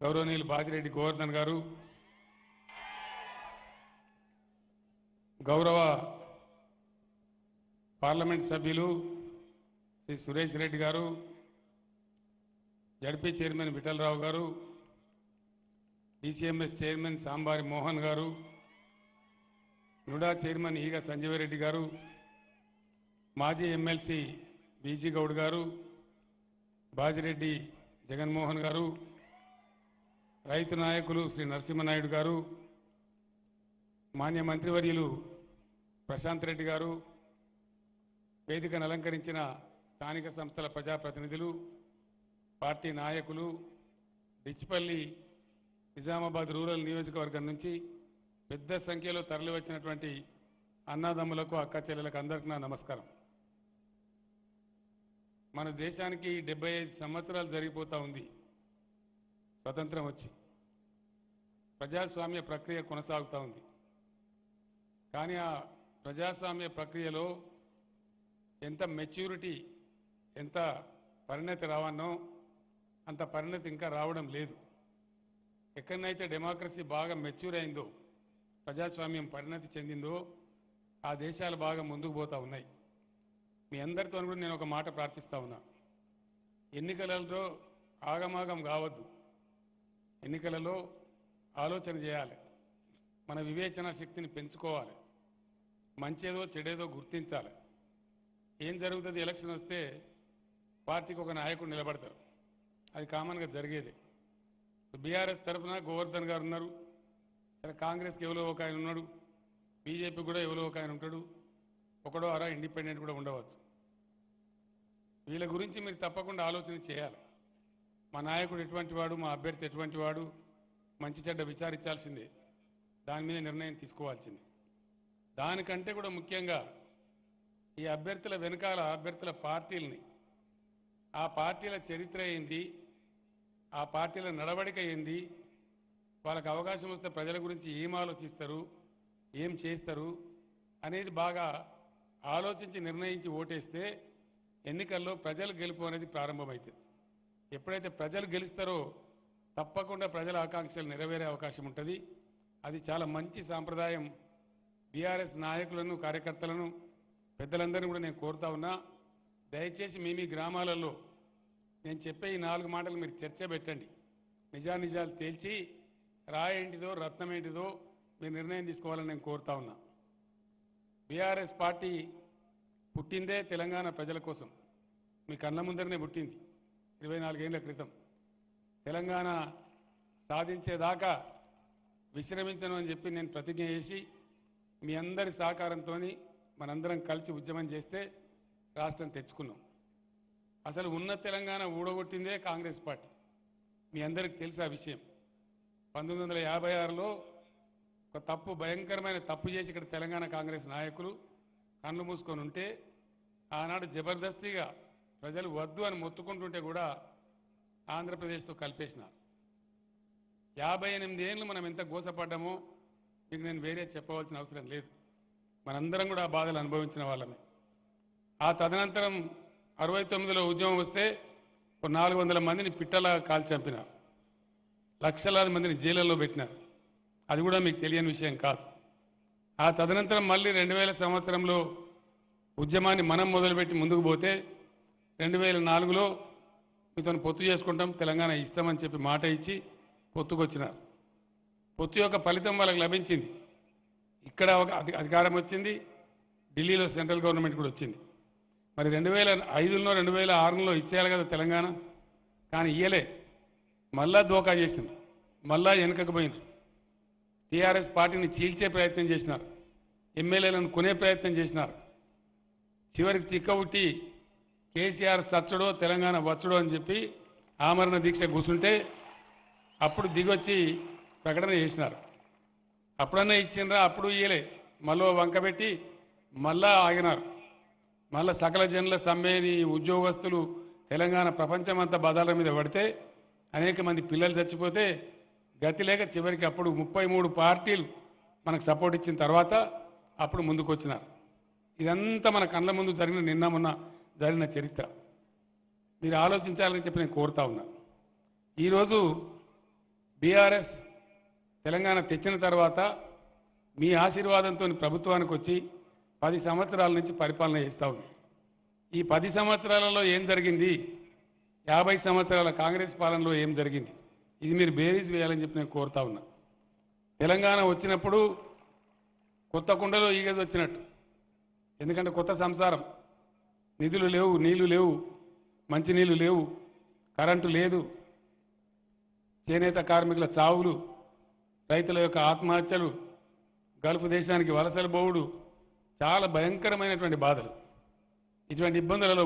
గౌరవనీయులు బాజిరెడ్డి గోవర్ధన్ గారు గౌరవ పార్లమెంట్ సభ్యులు శ్రీ సురేష్ రెడ్డి గారు జడ్పీ చైర్మన్ విఠలరావు గారు డిసిఎంఎస్ చైర్మన్ సాంబారి మోహన్ గారు నుడా చైర్మన్ ఈగ సంజీవరెడ్డి గారు మాజీ ఎమ్మెల్సీ బీజీ గౌడ్ గారు బాజిరెడ్డి జగన్మోహన్ గారు రైతు నాయకులు శ్రీ నరసింహనాయుడు గారు మాన్య మంత్రివర్యులు ప్రశాంత్ రెడ్డి గారు వేదికను అలంకరించిన స్థానిక సంస్థల ప్రజాప్రతినిధులు పార్టీ నాయకులు డిచ్చిపల్లి నిజామాబాద్ రూరల్ నియోజకవర్గం నుంచి పెద్ద సంఖ్యలో తరలివచ్చినటువంటి అన్నదమ్ములకు అక్క చెల్లెలకు అందరికీ నా నమస్కారం. మన దేశానికి డెబ్బై ఐదు సంవత్సరాలు జరిగిపోతూ ఉంది. స్వతంత్రం వచ్చి. ప్రజాస్వామ్య ప్రక్రియ కొనసాగుతూ ఉంది. కానీ ఆ ప్రజాస్వామ్య ప్రక్రియలో ఎంత మెచ్యూరిటీ ఎంత పరిణతి రావన్నో అంత పరిణతి ఇంకా రావడం లేదు. ఎక్కడనైతే డెమోక్రసీ బాగా మెచ్యూర్ అయిందో ప్రజాస్వామ్యం పరిణతి చెందిందో ఆ దేశాలు బాగా ముందుకు పోతూ ఉన్నాయి. మీ అందరితో కూడా నేను ఒక మాట ప్రార్థిస్తా ఉన్నా. ఎన్నికలలో ఆగమాగం కావద్దు. ఎన్నికలలో ఆలోచన చేయాలి. మన వివేచన శక్తిని పెంచుకోవాలి. మంచేదో చెడేదో గుర్తించాలి. ఏం జరుగుతుంది ఎలక్షన్ వస్తే పార్టీకి ఒక నాయకుడు నిలబడతారు. అది కామన్గా జరిగేది. బీఆర్ఎస్ తరఫున గోవర్ధన్ గారు ఉన్నారు. సరే కాంగ్రెస్కి ఎవరో ఒక ఆయన ఉన్నాడు. బీజేపీ కూడా ఎవరో ఒక ఆయన ఉంటాడు. ఒకడో అరా ఇండిపెండెంట్ కూడా ఉండవచ్చు. వీళ్ళ గురించి మీరు తప్పకుండా ఆలోచన చేయాలి. మా నాయకుడు ఎటువంటి వాడు? మా అభ్యర్థి ఎటువంటి వాడు? మంచి చెడ్డ విచారించాల్సిందే. దాని మీద నిర్ణయం తీసుకోవాల్సింది. దానికంటే కూడా ముఖ్యంగా ఈ అభ్యర్థుల వెనకాల అభ్యర్థుల పార్టీలని ఆ పార్టీల చరిత్ర ఏంది ఆ పార్టీల నడవడిక ఏంది వాళ్ళకి అవకాశం వస్తే ప్రజల గురించి ఏం ఆలోచిస్తారు ఏం చేస్తారు అనేది బాగా ఆలోచించి నిర్ణయించి ఓటేస్తే ఎన్నికల్లో ప్రజలు గెలుపు అనేది ప్రారంభమవుతుంది. ఎప్పుడైతే ప్రజలు గెలుస్తారో తప్పకుండా ప్రజల ఆకాంక్షలు నెరవేరే అవకాశం ఉంటుంది. అది చాలా మంచి సాంప్రదాయం. బీఆర్ఎస్ నాయకులను కార్యకర్తలను పెద్దలందరినీ కూడా నేను కోరుతా ఉన్నా. దయచేసి మీ మీ గ్రామాలలో నేను చెప్పే ఈ నాలుగు మాటలు మీరు చర్చ పెట్టండి. నిజానిజాలు తేల్చి రాయేంటిదో రత్నం ఏంటిదో మీరు నిర్ణయం తీసుకోవాలని నేను కోరుతా ఉన్నా. బీఆర్ఎస్ పార్టీ పుట్టిందే తెలంగాణ ప్రజల కోసం. మీ కళ్ళ ముందరనే పుట్టింది. ఇరవై నాలుగేళ్ళ క్రితం. తెలంగాణ సాధించేదాకా విశ్రమించను అని చెప్పి నేను ప్రతిజ్ఞ చేసి మీ అందరి సహకారంతో మనందరం కలిసి ఉద్యమం చేస్తే రాష్ట్రం తెచ్చుకున్నాం. అసలు ఉన్న తెలంగాణ ఊడగొట్టిందే కాంగ్రెస్ పార్టీ. మీ అందరికి తెలుసు ఆ విషయం? పంతొమ్మిది వందల యాభై ఆరులో ఒక తప్పు భయంకరమైన తప్పు చేసి ఇక్కడ తెలంగాణ కాంగ్రెస్ నాయకులు కళ్ళు మూసుకొని ఉంటే ఆనాడు జబర్దస్తిగా ప్రజలు వద్దు అని మొత్తుకుంటుంటే కూడా ఆంధ్రప్రదేశ్తో కలిపేసినారు యాభై ఎనిమిది ఏళ్ళు మనం ఎంత గోసపడ్డామో మీకు నేను వేరే చెప్పవలసిన అవసరం లేదు. మనందరం కూడా ఆ బాధలు అనుభవించిన వాళ్ళమే. ఆ తదనంతరం అరవై తొమ్మిదిలో ఉద్యమం వస్తే ఒక నాలుగు వందల మందిని పిట్టలా కాల్చి చంపినారు. లక్షలాది మందిని జైళ్ళలో పెట్టినారు. అది కూడా మీకు తెలియని విషయం కాదు. ఆ తదనంతరం మళ్ళీ రెండు వేల సంవత్సరంలో ఉద్యమాన్ని మనం మొదలుపెట్టి ముందుకు పోతే రెండు వేల నాలుగులో మీతో పొత్తు చేసుకుంటాం తెలంగాణ ఇస్తామని చెప్పి మాట ఇచ్చి పొత్తుకొచ్చినారు పొత్తు యొక్క ఫలితం వాళ్ళకి లభించింది. ఇక్కడ ఒక అధికారం వచ్చింది ఢిల్లీలో సెంట్రల్ గవర్నమెంట్ కూడా వచ్చింది. మరి రెండు వేల ఐదులో రెండు వేల ఆరులో ఇచ్చేయాలి కదా తెలంగాణ కానీ ఇయ్యలే. మళ్ళా దోకా చేసింది. మళ్ళా వెనకకు పోయింది. టీఆర్ఎస్ పార్టీని చీల్చే ప్రయత్నం చేసినారు. ఎమ్మెల్యేలను కొనే ప్రయత్నం చేసినారు. చివరికి తిక్కబుట్టి కేసీఆర్ సచ్చడో తెలంగాణ వచ్చడో అని చెప్పి ఆమరణ దీక్ష కూర్చుంటే అప్పుడు దిగొచ్చి ప్రకటన చేసినారు. అప్పుడన్నా ఇచ్చిండ్రా అప్పుడు ఇయ్యలే. మళ్ళీ వంకబెట్టి మళ్ళా ఆగినారు. మళ్ళీ సకల జనుల సమ్మెని ఉద్యోగస్తులు తెలంగాణ ప్రపంచమంతా బదాల మీద పడితే అనేక మంది పిల్లలు చచ్చిపోతే గతి లేక చివరికి అప్పుడు ముప్పై మూడు పార్టీలు మనకు సపోర్ట్ ఇచ్చిన తర్వాత అప్పుడు ముందుకు వచ్చినారు ఇదంతా మన కళ్ళ ముందు జరిగిన నిన్న మొన్న జరిగిన చరిత్ర. మీరు ఆలోచించాలని చెప్పి నేను కోరుతా ఉన్నా. ఈరోజు బీఆర్ఎస్ తెలంగాణ తెచ్చిన తర్వాత మీ ఆశీర్వాదంతో ప్రభుత్వానికి వచ్చి పది సంవత్సరాల నుంచి పరిపాలన చేస్తూ ఉంది. ఈ పది సంవత్సరాలలో ఏం జరిగింది? యాభై సంవత్సరాల కాంగ్రెస్ పాలనలో ఏం జరిగింది? ఇది మీరు బేరీజ్ వేయాలని చెప్పి నేను కోరుతా ఉన్నా. తెలంగాణ వచ్చినప్పుడు కొత్త కుండలో ఈగది వచ్చినట్టు ఎందుకంటే కొత్త సంసారం. నిధులు లేవు నీళ్ళు లేవు మంచినీళ్ళు లేవు కరెంటు లేదు. చేనేత కార్మికుల చావులు రైతుల యొక్క ఆత్మహత్యలు గల్ఫ్ దేశానికి వలసలు బోవుడు చాలా భయంకరమైనటువంటి బాధలు. ఇటువంటి ఇబ్బందులలో